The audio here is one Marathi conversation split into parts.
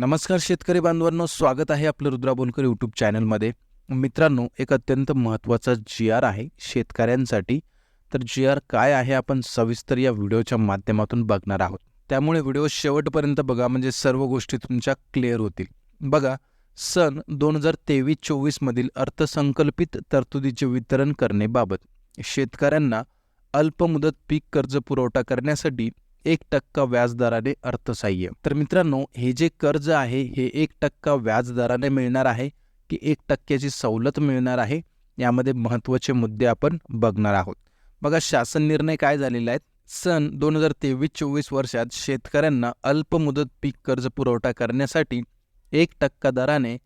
नमस्कार शेतकरी बांधवांनो स्वागत आहे आपलं रुद्रा बोलकर यूट्यूब चॅनलमध्ये मित्रांनो एक अत्यंत महत्त्वाचा जी आर आहे शेतकऱ्यांसाठी. तर जी आर काय आहे आपण सविस्तर या व्हिडिओच्या माध्यमातून बघणार आहोत. त्यामुळे व्हिडिओ शेवटपर्यंत बघा म्हणजे सर्व गोष्टी तुमच्या क्लिअर होतील. बघा सन दोन हजार तेवीस चोवीसमधील अर्थसंकल्पित तरतुदीचे वितरण करण्याबाबत शेतकऱ्यांना अल्पमुदत पीक कर्ज पुरवठा करण्यासाठी एक टक्का व्याजदराने अर्थसाह्य तर मित्रांनो हे जे कर्ज आहे हे एक टक्का व्याजदराने मिळणार आहे की एक टक्क्याची सवलत मिळणार आहे यामध्ये महत्त्वाचे मुद्दे आपण बघणार आहोत. बघा शासन निर्णय काय झालेला आहे सन दोन हजार तेवीस चोवीस वर्षात शेतकऱ्यांना अल्पमुदत पीक कर्ज पुरवठा करण्यासाठी एक टक्का दराने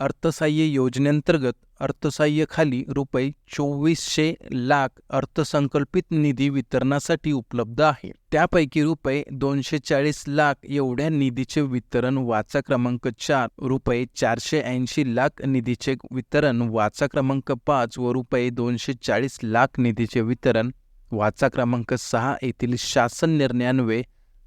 अर्थसहाय्य योजनेअंतर्गत अर्थसहाय्यखाली रुपये चोवीसशे लाख अर्थसंकल्पित निधी वितरणासाठी उपलब्ध आहे. त्यापैकी रुपये दोनशे चाळीस लाख एवढ्या निधीचे वितरण वाचा क्रमांक चार रुपये चारशे ऐंशी लाख निधीचे वितरण वाचा क्रमांक पाच व रुपये दोनशे चाळीस लाख निधीचे वितरण वाचा क्रमांक सहा येथील शासन निर्णयान्वये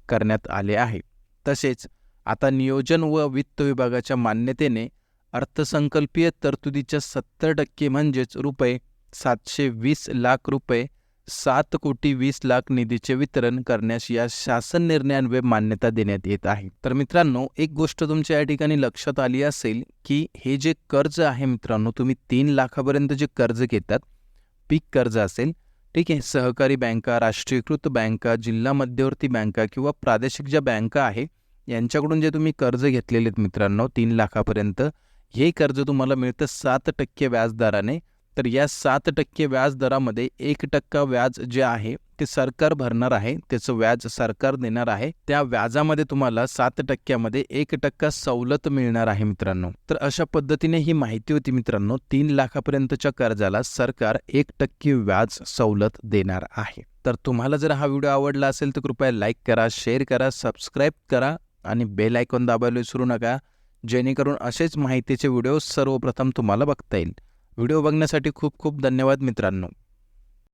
करण्यात आले आहे. तसेच आता नियोजन व वित्त विभागाच्या मान्यतेने अर्थसंकल्पीय तरतुदीच्या सत्तर टक्के म्हणजेच रुपये सातशे वीस लाख रुपये सात कोटी वीस लाख निधीचे वितरण करण्यास या शासन निर्णयांवे मान्यता देण्यात येत आहे. तर मित्रांनो एक गोष्ट तुमच्या या ठिकाणी लक्षात आली असेल की हे जे कर्ज आहे मित्रांनो तुम्ही तीन लाखापर्यंत जे कर्ज घेतात पीक कर्ज असेल ठीक आहे सहकारी बँका राष्ट्रीयकृत बँका जिल्हा मध्यवर्ती बँका किंवा प्रादेशिक ज्या बँका आहे यांच्याकडून जे तुम्ही कर्ज घेतलेले आहेत मित्रांनो तीन लाखापर्यंत हे कर्ज तुम्हाला मिळतं सात टक्के व्याजदराने तर या सात टक्के व्याजदरामध्ये एक टक्का व्याज जे आहे ते सरकार भरणार आहे. त्याचं व्याज सरकार देणार आहे. त्या व्याजामध्ये तुम्हाला सात टक्क्यामध्ये एक टक्का सवलत मिळणार आहे मित्रांनो. तर अशा पद्धतीने ही माहिती होती मित्रांनो. तीन लाखापर्यंतच्या कर्जाला सरकार एक टक्के व्याज सवलत देणार आहे. तर तुम्हाला जर हा व्हिडिओ आवडला असेल तर कृपया लाईक करा शेअर करा सबस्क्राईब करा आणि बेल आयकॉन दाबायला विसरू नका. जेणेकरून असेच माहितीचे व्हिडिओ सर्वप्रथम तुम्हाला बघता येईल. व्हिडिओ बघण्यासाठी खूप खूप धन्यवाद मित्रांनो.